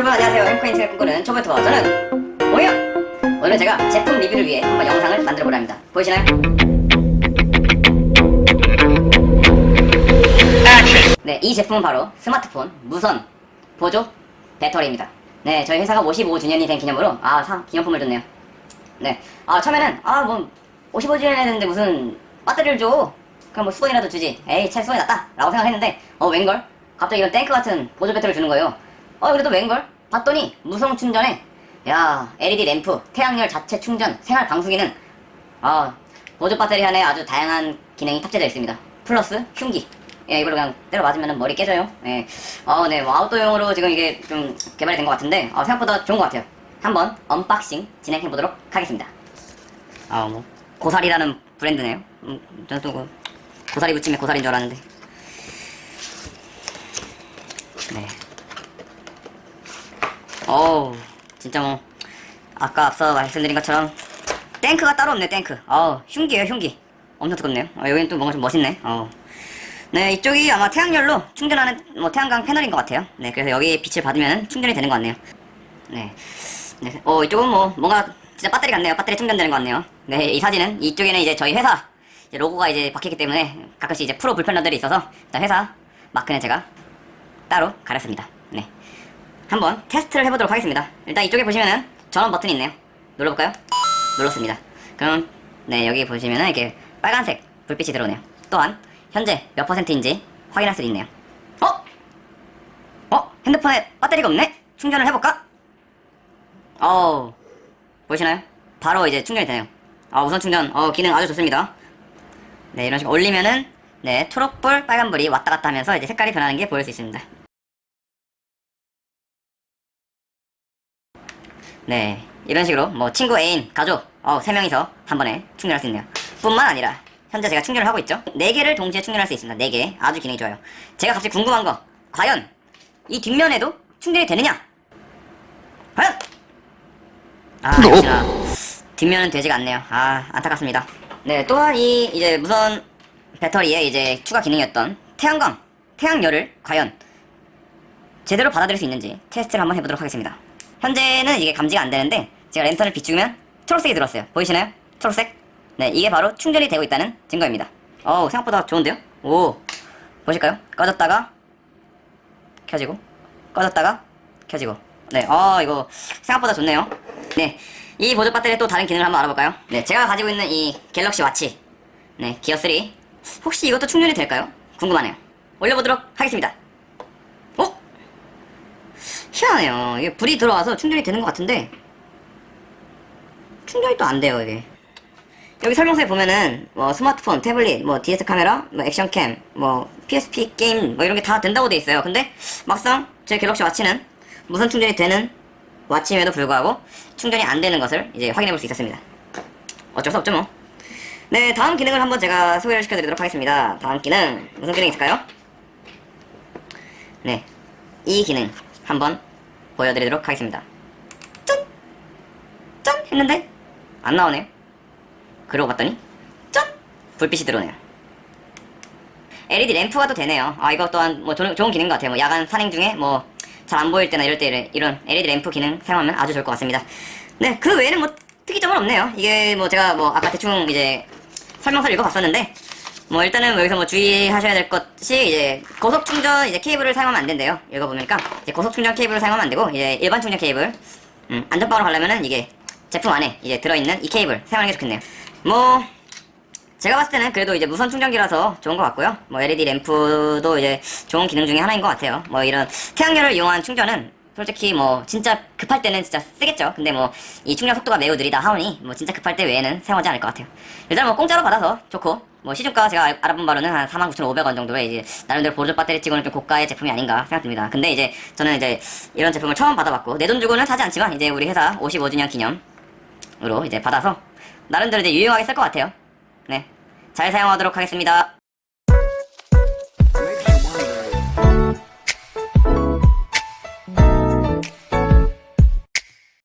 여러분 안녕하세요. 햄코인트의 꿈꾸는 초보트버 저는 오영 오늘은 제가 제품 리뷰를 위해 한번 영상을 만들어 보려 합니다. 보이시나요? 네, 이 제품은 바로 스마트폰 무선 보조 배터리입니다. 네, 저희 회사가 55주년이 된 기념으로 아, 사, 기념품을 줬네요. 네, 아 처음에는 아 뭐 55주년 했는데 무슨 배터리를 줘? 그럼 뭐 수건이라도 주지. 에이 차 수건이 낫다! 라고 생각했는데 어 웬걸? 갑자기 이런 탱크 같은 보조 배터리를 주는 거예요 어 그래도 웬걸? 봤더니 무선 충전에 야 LED 램프 태양열 자체 충전 생활 방수기는 아 보조 배터리 안에 아주 다양한 기능이 탑재되어 있습니다. 플러스 흉기. 예 이걸로 그냥 때려 맞으면 머리 깨져요. 예. 어 네 뭐 아웃도어용으로 지금 이게 좀 개발이 된 것 같은데 어, 생각보다 좋은 것 같아요. 한번 언박싱 진행해 보도록 하겠습니다. 아 뭐 고사리라는 브랜드네요. 음, 저는 또 그 고사리 붙임에 고사리인 줄 알았는데. 네 어우 진짜 뭐 아까 앞서 말씀드린 것처럼 탱크가 따로 없네 탱크. 어우 흉기에요 흉기. 엄청 뜨겁네요. 어, 여기는 또 뭔가 좀 멋있네. 어. 네 이쪽이 아마 태양열로 충전하는 뭐 태양광 패널인 것 같아요. 네 그래서 여기 빛을 받으면 충전이 되는 것 같네요. 네. 네. 어 이쪽은 뭐 뭔가 진짜 배터리 같네요. 배터리 충전되는 것 같네요. 네이 사진은 이쪽에는 이제 저희 회사 이제 로고가 이제 박혔기 때문에 가끔씩 이제 프로 불편러들이 있어서 회사 마크는 제가 따로 가렸습니다. 네 한번 테스트를 해보도록 하겠습니다. 일단 이쪽에 보시면은 전원 버튼이 있네요. 눌러볼까요? 눌렀습니다. 그럼 네 여기 보시면은 이렇게 빨간색 불빛이 들어오네요. 또한 현재 몇 퍼센트인지 확인할 수 있네요. 어? 어? 핸드폰에 배터리가 없네? 충전을 해볼까? 어우 보이시나요? 바로 이제 충전이 되네요. 아 우선 충전 어 기능 아주 좋습니다. 네 이런 식으로 올리면은 네 초록불 빨간불이 왔다 갔다 하면서 이제 색깔이 변하는 게 보일 수 있습니다. 네, 이런 식으로 뭐 친구, 애인, 가족, 어, 세 명이서 한 번에 충전할 수 있네요. 뿐만 아니라 현재 제가 충전을 하고 있죠. 네 개를 동시에 충전할 수 있습니다. 네 개, 아주 기능이 좋아요. 제가 갑자기 궁금한 거, 과연 이 뒷면에도 충전이 되느냐? 과연? 아, 역시나 뒷면은 되지가 않네요. 아, 안타깝습니다. 네, 또한 이 이제 무선 배터리의 이제 추가 기능이었던 태양광, 태양열을 과연 제대로 받아들일 수 있는지 테스트를 한번 해보도록 하겠습니다. 현재는 이게 감지가 안 되는데 제가 랜턴을 비추면 초록색이 들어왔어요. 보이시나요? 초록색? 네, 이게 바로 충전이 되고 있다는 증거입니다. 어우, 생각보다 좋은데요? 오, 보실까요? 꺼졌다가 켜지고 꺼졌다가 켜지고 네, 어, 이거 생각보다 좋네요. 네, 이 보조 배터리의 또 다른 기능을 한번 알아볼까요? 네, 제가 가지고 있는 이 갤럭시 와치 네, 기어 3 혹시 이것도 충전이 될까요? 궁금하네요. 올려보도록 하겠습니다. 어? 희한해요. 이게 불이 들어와서 충전이 되는 것 같은데 충전이 또 안 돼요 이게. 여기 설명서에 보면은 뭐 스마트폰, 태블릿, 뭐 DS 카메라, 뭐 액션캠, 뭐 PSP 게임 뭐 이런 게 다 된다고 돼 있어요. 근데 막상 제 갤럭시 와치는 무선 충전이 되는 와치임에도 불구하고 충전이 안 되는 것을 이제 확인해 볼 수 있었습니다. 어쩔 수 없죠 뭐. 네, 다음 기능을 한번 제가 소개를 시켜드리도록 하겠습니다. 다음 기능 무슨 기능 있을까요? 네, 이 기능 한번 보여드리도록 하겠습니다. 짠! 짠! 했는데 안 나오네요. 그러고 봤더니 짠! 불빛이 들어오네요. LED 램프가도 되네요. 아 이거 또한 뭐 좋은, 좋은 기능 것 같아요. 뭐 야간 산행 중에 뭐 잘 안 보일 때나 이럴 때 이런 LED 램프 기능 사용하면 아주 좋을 것 같습니다. 네, 그 외에는 뭐 특이점은 없네요. 이게 뭐 제가 뭐 아까 대충 이제 설명서를 읽어봤었는데 뭐 일단은 여기서 뭐 주의하셔야 될 것이 이제 고속 충전 이제 케이블을 사용하면 안 된대요. 읽어보니까 이제 고속 충전 케이블을 사용하면 안 되고 이제 일반 충전 케이블 음, 안전빵으로 가려면은 이게 제품 안에 이제 들어있는 이 케이블 사용하는 게 좋겠네요. 뭐 제가 봤을 때는 그래도 이제 무선 충전기라서 좋은 것 같고요. 뭐 LED 램프도 이제 좋은 기능 중에 하나인 것 같아요. 뭐 이런 태양열을 이용한 충전은 솔직히 뭐 진짜 급할 때는 진짜 쓰겠죠. 근데 뭐 이 충전 속도가 매우 느리다 하오니 뭐 진짜 급할 때 외에는 사용하지 않을 것 같아요. 일단 뭐 공짜로 받아서 좋고 뭐 시중가 제가 알- 알아본 바로는 한 49,500원 정도의 이제 나름대로 보조 배터리 찍고는 좀 고가의 제품이 아닌가 생각됩니다. 근데 이제 저는 이제 이런 제품을 처음 받아봤고 내 돈 주고는 사지 않지만 이제 우리 회사 55주년 기념으로 이제 받아서 나름대로 이제 유용하게 쓸 것 같아요. 네. 잘 사용하도록 하겠습니다.